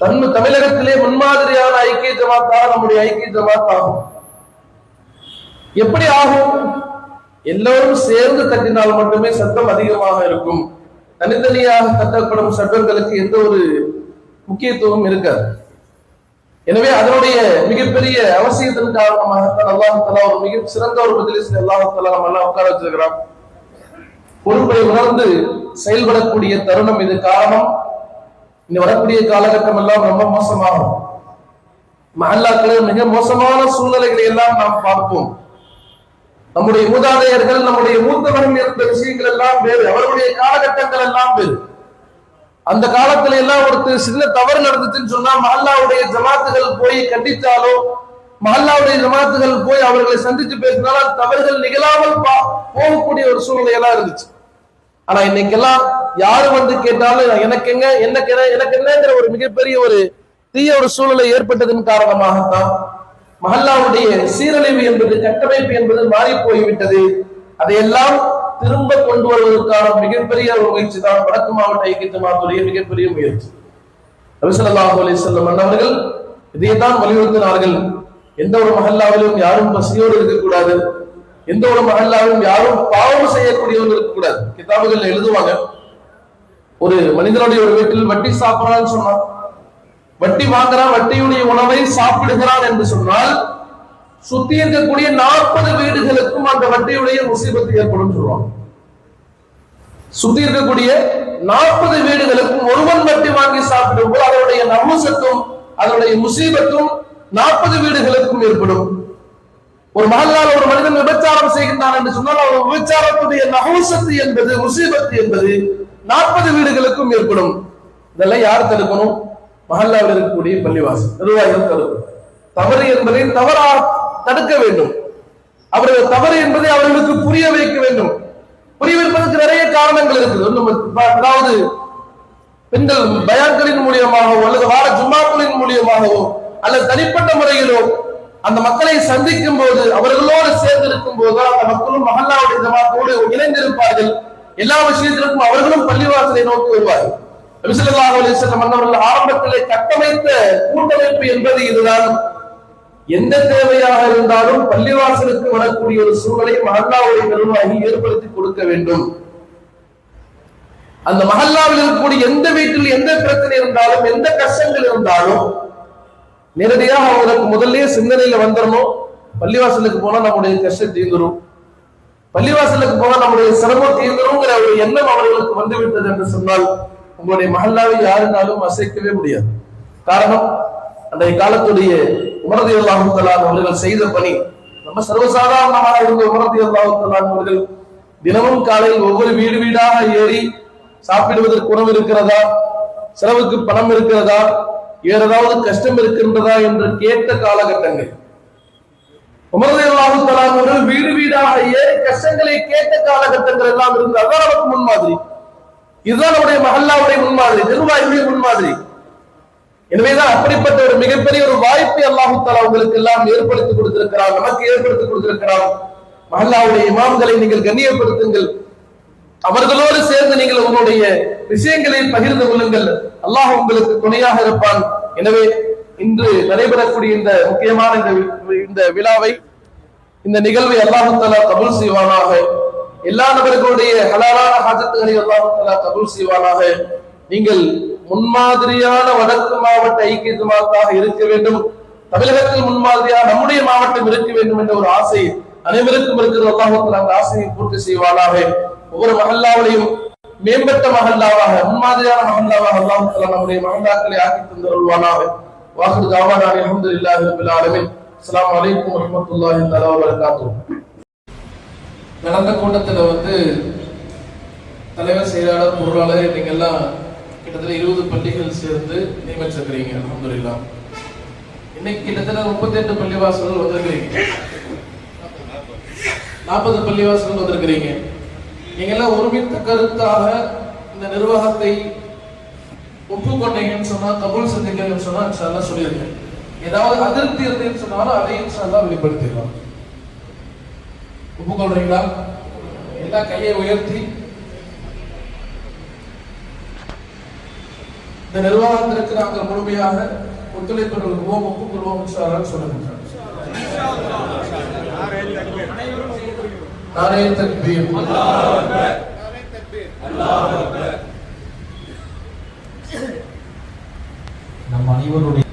தன்மை தமிழகத்திலே முன்மாதிரியான ஐக்கிய ஜமாத்தாக நம்முடைய ஐக்கிய ஜமாத் ஆகும் எப்படி ஆகும்? எல்லோரும் சேர்ந்து தட்டினால் மட்டுமே சத்தம் அதிகமாக இருக்கும். தனித்தனியாக தட்டப்படும் சட்டங்களுக்கு எந்த ஒரு முக்கியத்துவம் இருக்காது. எனவே அதனுடைய மிகப்பெரிய அவசியத்தின் காரணமாகத்தான் அல்லாஹ் தலா ஒரு மிக சிறந்த ஒரு பதிலில் அல்லாஹ் தலா நம்ம எல்லாம் உட்கார வச்சிருக்கிறான். பொறுப்பை உணர்ந்து செயல்படக்கூடிய தருணம் இது. காரணம் இனி வரக்கூடிய காலகட்டம் எல்லாம் ரொம்ப மோசமாகும். மஹல்லாக்களில் மிக மோசமான சூழ்நிலைகளை எல்லாம் நாம் பார்ப்போம். நம்முடைய மூதாதையர்கள் நம்முடைய மூத்தவர்கள் இருந்த விஷயங்கள் எல்லாம் வேறு அவர்களுடைய காலகட்டங்கள் எல்லாம் வேறு. அந்த காலத்துல எல்லாம் ஒருத்தர் சின்ன தவறு நடந்துச்சுன்னு சொன்னா மஹல்லாவுடைய ஜமாத்துகள் போய் கண்டித்தாலோ மஹல்லாவுடைய ஜமாத்துகள் போய் அவர்களை சந்தித்து பேசினாலும் தவறுகள் நிகழாமல் பா- போகக்கூடிய ஒரு சூழ்நிலையெல்லாம் இருந்துச்சு. ஆனா இன்னைக்கெல்லாம் யாரு வந்து கேட்டாலும் எனக்கு எங்க எனக்கு என்ன எனக்கு என்னங்கிற ஒரு மிகப்பெரிய ஒரு தீய ஒரு சூழ்நிலை ஏற்பட்டதன் காரணமாகத்தான் மஹல்லாவுடைய சீரழிவு என்பது கட்டமைப்பு என்பது மாறி போய்விட்டது. அதையெல்லாம் திரும்ப கொண்டு வருவதற்கான மிகப்பெரிய ஒரு முயற்சி தான் வடக்கு மாவட்ட ஐக்கிய ஜமாத்துடைய மிகப்பெரிய முயற்சி. நபிசல்லாஹு அலைஹி வஸல்லம் அன்னவர்கள் இதைத்தான் வலியுறுத்தினார்கள். எந்த ஒரு மஹல்லாவிலும் யாரும் பசியோடு இருக்கக்கூடாது. எந்த ஒரு மகல்லாவும் யாரும் பாவம் செய்யக்கூடியவங்க இருக்கக்கூடாது கிதாபுகள் எழுதுவாங்க. ஒரு மனிதனுடைய ஒரு வீட்டில் வட்டி சாப்பிடறான்னு சொன்னான். வட்டி வாங்குறான் வட்டியுடைய உணவை சாப்பிடுகிறான் என்று சொன்னால் சுத்தி இருக்கக்கூடிய நாற்பது வீடுகளுக்கும் அந்த வட்டியுடைய முசீபத்து ஏற்படும் சொல்லுவாங்க சுத்தி இருக்கக்கூடிய நாற்பது வீடுகளுக்கும் ஒருவன் வட்டி வாங்கி சாப்பிடும் போது அதனுடைய நமுசத்தும் அதனுடைய முசீபத்தும் நாற்பது வீடுகளுக்கும் ஏற்படும். ஒரு மகளால் ஒரு மனிதன் விபச்சாரம் செய்கின்றான் என்று சொன்னால் அவர் விபச்சாரத்துடைய நகோசத்து என்பது முசீபத்து என்பது நாற்பது வீடுகளுக்கும் ஏற்படும். இதெல்லாம் யார் தடுக்கணும்? மஹல்லாவில் இருக்கக்கூடிய பள்ளிவாசல் நிர்வாகிகள் தடுக்கும் தவறு என்பதை தவறா தடுக்க வேண்டும். அவர்கள் தவறு என்பதை அவர்களுக்கு புரிய வைக்க வேண்டும். புரிய வைப்பதற்கு நிறைய காரணங்கள் இருக்குது. அதாவது பெண்கள் பயான்களின் மூலியமாகவோ அந்த மக்களை சந்திக்கும் போது அவர்களோடு சேர்ந்து இருக்கும் போது அந்த மக்களும் மகல்லாவுடைய ஜமாத்தோடு இணைந்திருப்பார்கள். எல்லா விஷயத்திற்கும் அவர்களும் பள்ளிவாசலை நோக்கி வருவார்கள். நபிசல்லாஹு ஆரம்பத்திலே கட்டமைத்த கூட்டமைப்பு என்பது இதுதான். எந்த தேவையாக இருந்தாலும் பள்ளிவாசலுக்கு வரக்கூடிய ஒரு சூழலை மகல்லாவுடைய நிர்வாகி ஏற்படுத்தி கொடுக்க வேண்டும். அந்த மகல்லாவில் இருக்கக்கூடிய எந்த வீட்டில் எந்த பிரச்சனை இருந்தாலும் எந்த கஷ்டங்கள் இருந்தாலும் நேரடியாக அவங்களுக்கு முதல்லயே சிந்தனையில வந்துடணும் பள்ளிவாசலுக்கு போனா நம்முடைய கஷ்டம் தீர்ந்துரும் பள்ளிவாசலுக்கு போனா நம்முடைய சிரமம் தீர்ந்துருங்கிற ஒரு எண்ணம் அவர்களுக்கு வந்துவிட்டது என்று சொன்னால் உங்களுடைய மகல்லாவை யாருனாலும் அசைக்கவே முடியாது. காரணம் அன்றைய காலத்துடைய உமரதி அல்லாஹு அவர்கள் செய்த பணி. நம்ம சர்வசாதாரணமாக இருந்த உமரதி அல்லாஹு அவர்கள் தினமும் காலையில் ஒவ்வொரு வீடு வீடாக ஏறி சாப்பிடுவதற்கு உணவு இருக்கிறதா? செலவுக்கு பணம் இருக்கிறதா? வேற ஏதாவது கஷ்டம் இருக்கின்றதா என்று கேட்ட காலகட்டங்கள். உமரதி அல்லாஹு வீடு வீடாக ஏறி கஷ்டங்களை கேட்ட காலகட்டங்கள் எல்லாம் இருந்து அதான் நமக்கு முன்மாதிரி. இதுதான் நம்முடைய மஹல்லாவுடைய முன்மாதிரி நிர்வாகியுடைய முன்மாதிரி. எனவேதான் அப்படிப்பட்ட ஒரு மிகப்பெரிய ஒரு வாய்ப்பை அல்லாஹு தாலா உங்களுக்கு எல்லாம் ஏற்படுத்தி கொடுத்திருக்கிறார் நமக்கு ஏற்படுத்தி கொடுத்திருக்கிறார். மஹல்லாவுடைய இமாம்களை நீங்கள் கண்ணியப்படுத்துங்கள். அவர்களோடு சேர்ந்து நீங்கள் உங்களுடைய விஷயங்களை பகிர்ந்து கொள்ளுங்கள். அல்லாஹ் உங்களுக்கு துணையாக இருப்பான். எனவே இன்று நடைபெறக்கூடிய இந்த முக்கியமான இந்த இந்த விழாவை இந்த நிகழ்வை அல்லாஹு தாலா கபூல் செய்வானாக. எல்லா நபர்களுடைய ஹலாலான ஹாஜத்துகளை அல்லாஹு தாலா கபூல் செய்வானாக. நீங்கள் முன்மாதிரியான வடக்கு மாவட்ட ஐக்கிய ஜமாத்தாக இருக்க வேண்டும். தமிழகத்தில் முன்மாதிரியாக நம்முடைய மாவட்டம் இருக்க வேண்டும் என்ற ஒரு ஆசை அனைவருக்கும் இருக்கிற அல்லாஹு அந்த ஆசையை பூர்த்தி செய்வானாக. ஒவ்வொரு மஹல்லாவிலையும் மேம்பட்ட மகல்லாவாக முன்மாதிரியான மகல்லாவாக அல்லாஹு தாலா நம்முடைய மஹல்லாக்களை ஆக்கி தந்தருள்வானாக. வாக்குறு அஹமது அல்ஹம்துலில்லாஹி ரபில் ஆலமின். அஸ்லாம் வலைக்கும் வரமத்துல்லாஹி தலா வபரகாத்துஹு. நடந்த கூட்டத்துல வந்து தலைவர் செயலாளர் பொருளாளர் நீங்க எல்லாம் கிட்டத்தட்ட இருபது பள்ளிகள் சேர்ந்து நியமிச்சிருக்கிறீங்க அல்ஹம்துலில்லாஹ் இன்னைக்கு கிட்டத்தட்ட முப்பத்தி எட்டு பள்ளிவாசல்கள் வந்திருக்கிறீங்க. நாற்பது பள்ளிவாசல்கள் வந்திருக்கிறீங்க. நீங்க எல்லாம் ஒருமித்த கருத்தாக இந்த நிர்வாகத்தை ஒப்புக்கொண்டீங்கன்னு சொன்னா கபூல் செஞ்சீங்கன்னு சொன்னா இன்ஷால்லா சொல்லியிருக்கேன். ஏதாவது அதிருப்தி இருந்ததுன்னு சொன்னாலும் அதை இன்ஷால்லா வெளிப்படுத்திடலாம். ஒப்புக்கொள்றீங்களா? எல்லா கையை உயர்த்தி இந்த நிர்வாகத்திற்கு நாங்கள் முழுமையாக ஒத்துழைப்பு நல்குவோம் ஒப்புக்கொள்வோம் சொல்லுங்க சொல்லுகின்றார் நாரே தக்பீர். நம் அனைவருடைய